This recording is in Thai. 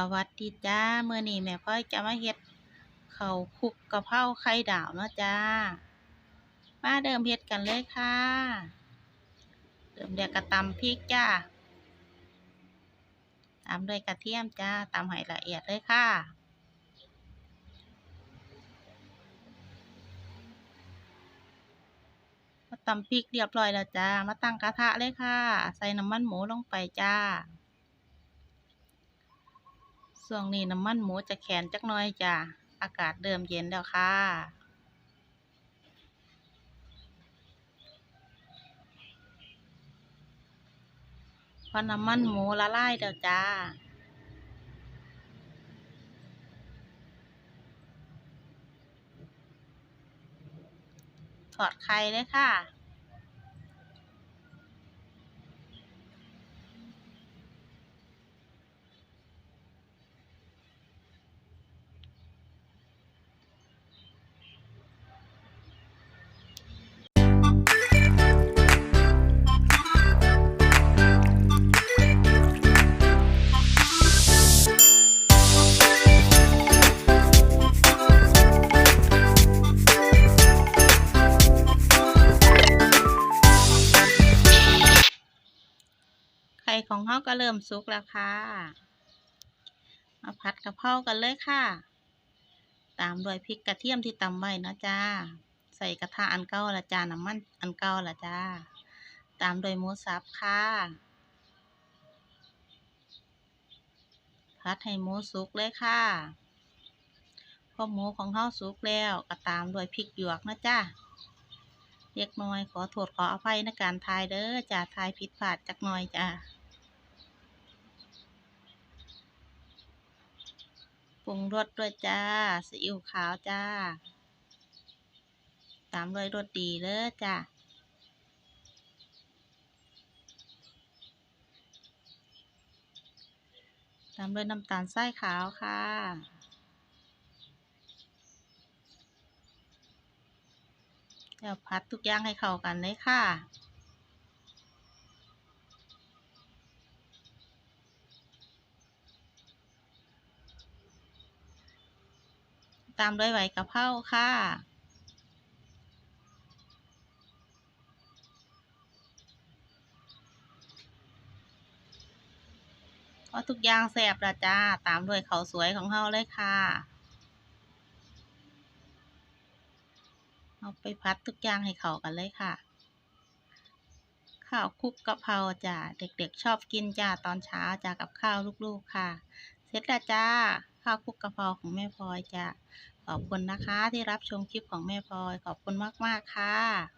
สวัสดีจ้าเมื้อนี้แม่พลอยจะมาเฮ็ดเขาคลุกกะเพราไข่ดาวเนาะจ้า มาเริ่มเฮ็ดกันเลยค่ะเริ่มแรกก็ตำพริกจ้าตามด้วยกระเทียมจ้าตำให้ละเอียดเลยค่ะมาตำพริกเรียบร้อยแล้วจ้า มาตั้งกระทะเลยค่ะ ใส่น้ำมันหมูลงไปจ้า ช่วงนี้น้ำมันหมูจะแข็งจักน่อยจ้ะ อากาศเริ่มเย็นแล้วค่ะพอน้ำมันหมูละลายแล้วจ้าถอดไข่เลยค่ะ ข่ของเฮาก็เริ่มสุกแล้วค่ะ มาผัดกะเพรากันเลยค่ะ ตามด้วยพริกกระเทียมที่ตำไว้นะจ้า ใส่กระทะอันเก่าละจ้าน้ำมันอันเก่าละจ้า ตามด้วยหมูสับค่ะผัดให้หมูสุกเลยค่ะพอหมูของเฮาสุกแล้วก็ตามด้วยพริกหยวกนะจ้าเล็กน้อยขอโทษขออภัยในการทายเด้อจ้าทายผิดพลาดจักหน่อยจ้า ปรุงรสด้วยจ้าซีอิ๊วขาวจ้า ตามด้วยรสดีเลยจ้าตามด้วยน้ำตาลทรายขาวค่ะ แล้วพัดทุกอย่างให้เข้ากันเลยค่ะ ตามด้วยใบกะเพราค่ะ พอทุกอย่างแซ่บล้วจ้า ตามด้วยข้าวสวยของเฮาเลยค่ะเอาไปพัดทุกอย่างให้เข้ากันเลยค่ะ ข้าวคลุกกะเพราจ้าเด็กๆชอบกินจ้าตอนเช้าจ้ากับข้าวลูกๆค่ะ เสร็จแล้วจ้า ข้าวคลุกกะเพราของแม่พลอยจ้าขอบคุณนะคะที่รับชมคลิปของแม่พลอยขอบคุณมากๆค่ะ